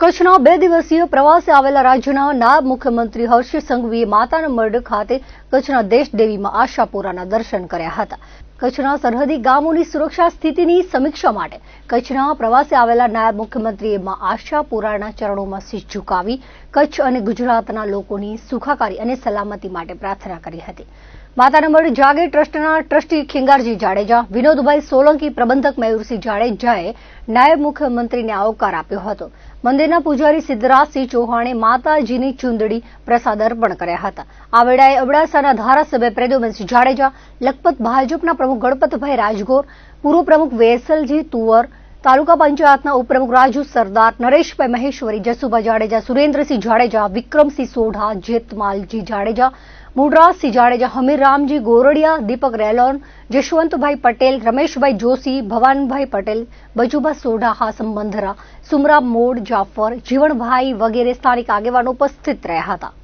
કચ્છના બે દિવસીય પ્રવાસે આવેલા રાજ્યના નાયબ મુખ્યમંત્રી હર્ષ સંઘવીએ માતાના મઢ ખાતે કચ્છના દેશદેવીમાં આશાપુરાના દર્શન કર્યા હતા. કચ્છના સરહદી ગામોની સુરક્ષા સ્થિતિની સમીક્ષા માટે કચ્છના પ્રવાસે આવેલા નાયબ મુખ્યમંત્રીએ માં આશાપુરાના ચરણોમાં શીશ ઝુકાવી કચ્છ અને ગુજરાતના લોકોની સુખાકારી અને સલામતી માટે પ્રાર્થના કરી હતી. મઢ જાગે ટ્રસ્ટના ટ્રસ્ટી ખેંગારજી જાડેજા, વિનોદભાઈ સોલંકી, પ્રબંધક મયુરસિંહ જાડેજાએ નાયબ મુખ્યમંત્રીને આવકાર આપ્યો હતો. મંદિરના પૂજારી સિદ્ધરાજસિંહ ચૌહાણે માતાજીની ચુંદડી પ્રસાદ અર્પણ કર્યા હતા. આ વેળાએ અબડાસાના ધારાસભ્ય પ્રદ્યુમનસિંહ જાડેજા, લખપત ભાજપના પ્રમુખ ગણપતભાઈ રાજગોર, પૂર્વ પ્રમુખ વેસલજી તુવર, તાલુકા પંચાયતના ઉપપ્રમુખ રાજુ સરદાર, નરેશભાઈ મહેશ્વરી જસુભાઈ જાડેજા, સુરેન્દ્રસિંહ જાડેજા, વિક્રમસિંહ સોઢા, જેતમાલજી જાડેજા મૂળરાજસિંહ જાડેજા, હમીરરામજી ગોરડિયા, દીપક રેલોન, જશવંતભાઈ પટેલ, રમેશભાઈ જોશી, ભવાનભાઈ પટેલ, બજુભા સોઢા હાસમ બંધરા સુમરા મોડ, જાફર જીવણભાઈ વગેરે સ્થાનિક આગેવાનો ઉપસ્થિત રહ્યા હતા.